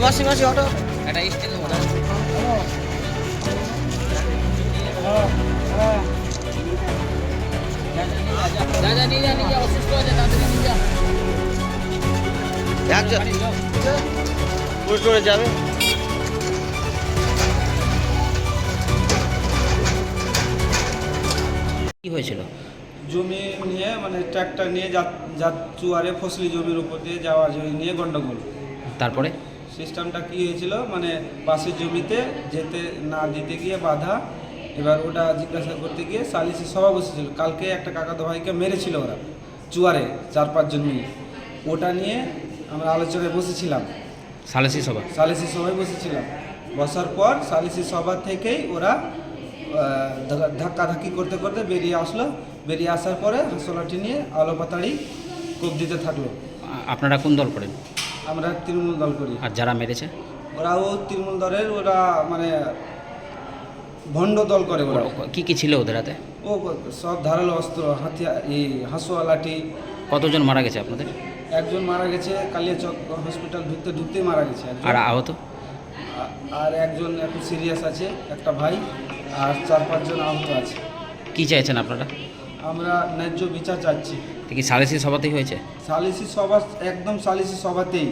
মাসি মাসি auto police যাবে। কি হয়েছিল? জমি নিয়ে মানে ট্র্যাক্টর নিয়ে যা- যা চুয়ারে ফসলি জমির উপর দিয়ে যাওয়া জমি নিয়ে গন্ডগোল। তারপরে? সিস্টেমটা কি হয়েছিল? মানে পাশের জমিতে যেতে না দিতে গিয়ে বাধা এবার ওটা জিজ্ঞাসা করতে গিয়ে সালিসি সভা বসেছিল। কালকে একটা কাকাতো ভাইকে মেরেছিল ওরা চুয়ারে চার পাঁচজন মিলে। ওটা নিয়ে আমরা আলোচনায় বসেছিলাম। সালেসি সভা? সালিসি সভায় বসেছিলাম। বসার পর সালিসি সভা থেকেই ওরা ধাক্কাধাক্কি করতে করতে বেরিয়ে আসলো। বেরিয়ে আসার পরে হাসলাটি নিয়ে আলো পাতাড়ি কোপ দিতে থাকল। আপনারা কোন দল করেন? আমরা তৃণমূল দল করি। আর যারা মেরেছে? ওরাও তৃণমূল দলের ওরা মানে ভণ্ড দল করে ওরা। কি কি ছিল ওদের হাতে? ও সব ধারালো অস্ত্র হাতিয়ার এই হাসুয়া লাঠি কতজন মারা গেছে আপনাদের? একজন মারা গেছে কালিয়াচক হসপিটাল ঢুকতে ঢুকতেই মারা গেছে আর আহত? আর একজন একটু সিরিয়াস আছে একটা ভাই আর চার পাঁচজন আহত আছে। কি চাইছেন আপনারা? আমরা ন্যায্য বিচার চাচ্ছি। কি সালেসি সভাতেই হয়েছে? সালিসি সভা একদম সালিসি সভাতেই।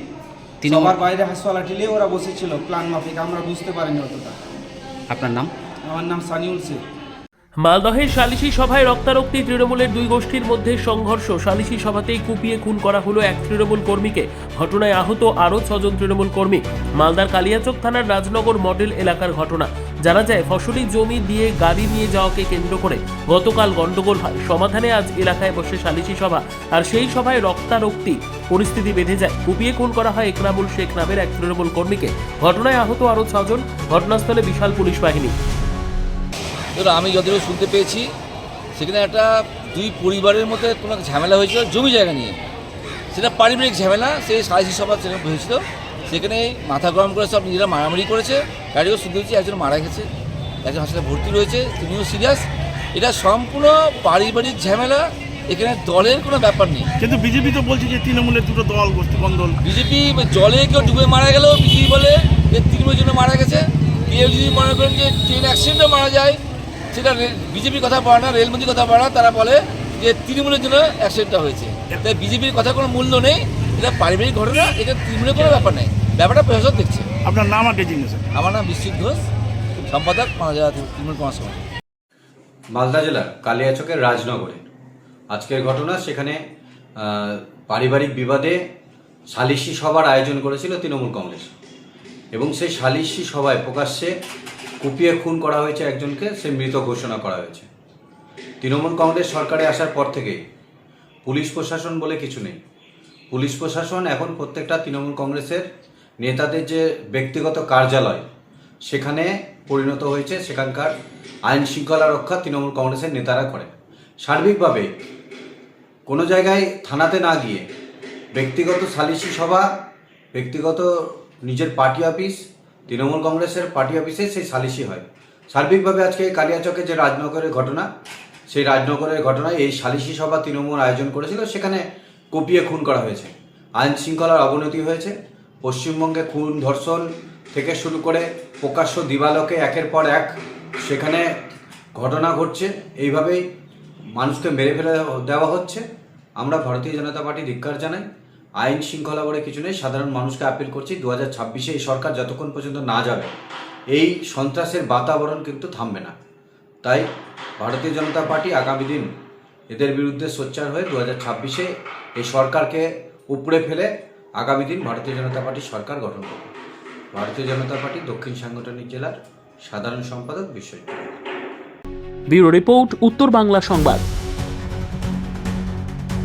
তিন সবার বাইরে হাসপাতাল টিলে ওরা বসেছিল প্ল্যান মাফিক আমরা বুঝতে পারিনি অতটা। আপনার নাম? আমার নাম সানিউল শেখ। মালদহের সালিশি সভায় রক্তারক্তি তৃণমূলের দুই গোষ্ঠীর মধ্যে সংঘর্ষ। সালিশি সভাতেই কুপিয়ে খুন করা হলো এক তৃণমূল কর্মীকে। ঘটনায় আহত আরও ছজন তৃণমূল কর্মী। মালদার কালিয়াচক থানার রাজনগর মডেল এলাকার ঘটনা। জানা যায়, ফসলি জমি দিয়ে গাড়ি নিয়ে যাওয়াকে কেন্দ্র করে গতকাল গন্ডগোল হয়। সমাধানে আজ এলাকায় বসে সালিশি সভা। আর সেই সভায় রক্তারক্তি পরিস্থিতি বেঁধে যায়। কুপিয়ে খুন করা হয় একরামুল শেখ নামের এক তৃণমূল কর্মীকে। ঘটনায় আহত আরও ছজন। ঘটনাস্থলে বিশাল পুলিশ বাহিনী। আমি যতটুকু শুনতে পেয়েছি, সেখানে একটা দুই পরিবারের মধ্যে একটা ঝামেলা হয়েছিল, জমি জায়গা নিয়ে। সেটা পারিবারিক ঝামেলা, সেই সালিসি সভা হয়েছিল। সেখানে মাথা গরম করে সব নিজেরা মারামারি করেছে। গাড়িও শুনতে হচ্ছে একজন মারা গেছে একজন হাসপাতালে ভর্তি রয়েছে তিনিও সিরিয়াস। এটা সম্পূর্ণ পারিবারিক ঝামেলা এখানে দলের কোনো ব্যাপার নেই। কিন্তু বিজেপি তো বলছে যে তৃণমূলের দুটো দল গোষ্ঠী কন্দল বিজেপি জলে কেউ ডুবে মারা গেল বিজেপি বলে যে তৃণমূলের জন্য মারা গেছে। কেউ যদি মনে করেন যে ট্রেন অ্যাক্সিডেন্টে মারা যায় সেটা বিজেপির কথা বলে না রেলমন্ত্রীর কথা বলে না তারা বলে যে তৃণমূলের জন্য অ্যাক্সিডেন্টটা হয়েছে। তাই বিজেপির কথা কোনো মূল্য নেই এটা পারিবারিক ঘটনা এটা তৃণমূলের কোনো ব্যাপার নেই। ব্যাপারটা প্রশাসন দেখছে। আপনার নাম আর ডেজিগনেশন আমার নাম বিশ্বজিৎ ঘোষ সম্পাদক তৃণমূল কমার সমিতি মালদা জেলার কালিয়াচকের রাজনগরে। আজকের ঘটনা সেখানে পারিবারিক বিবাদে সালিশি সভার আয়োজন করেছিল তৃণমূল কংগ্রেস। এবং সেই সালিশি সভায় প্রকাশ্যে কুপিয়ে খুন করা হয়েছে একজনকে সে মৃত ঘোষণা করা হয়েছে। তৃণমূল কংগ্রেস সরকারে আসার পর থেকেই পুলিশ প্রশাসন বলে কিছু নেই। পুলিশ প্রশাসন এখন প্রত্যেকটা তৃণমূল কংগ্রেসের নেতাদের যে ব্যক্তিগত কার্যালয়, সেখানে পরিণত হয়েছে সেখানকার আইন শৃঙ্খলা রক্ষা তৃণমূল কংগ্রেসের নেতারা করে। সার্বিকভাবে কোনো জায়গায় থানাতে না গিয়ে ব্যক্তিগত সালিশি সভা, ব্যক্তিগত নিজের পার্টি অফিস, তৃণমূল কংগ্রেসের পার্টি অফিসে সেই সালিশি হয়। সার্বিকভাবে আজকে কালিয়াচকে যে রাজনগরের ঘটনা, সেই রাজনগরের ঘটনায় এই সালিশি সভা তৃণমূল আয়োজন করেছিল, সেখানে কুপিয়ে খুন করা হয়েছে। আইন শৃঙ্খলার অবনতি হয়েছে। পশ্চিমবঙ্গে খুন ধর্ষণ থেকে শুরু করে প্রকাশ্য দিবালোকে একের পর এক সেখানে ঘটনা ঘটছে। এইভাবেই মানুষকে মেরে ফেলে দেওয়া হচ্ছে। আমরা ভারতীয় জনতা পার্টি ধিক্কার জানাই। আইন শৃঙ্খলা বলে কিছু নেই। সাধারণ মানুষকে আপিল করছি। দু হাজার ছাব্বিশে এই সরকার যতক্ষণ পর্যন্ত না যাবে, এই সন্ত্রাসের বাতাবরণ কিন্তু থামবে না। তাই ভারতীয় জনতা পার্টি আগামী দিন এদের বিরুদ্ধে সোচ্চার হয়ে দু হাজার ছাব্বিশে এই সরকারকে উপড়ে ফেলে আগামী দিন ভারতীয় জনতা পার্টি সরকার গঠন করবে। ভারতীয় জনতা পার্টি দক্ষিণ সাংগঠনিক জেলার সাধারণ সম্পাদক বিশ্বজিৎ ব্যুরো রিপোর্ট, উত্তর বাংলা সংবাদ।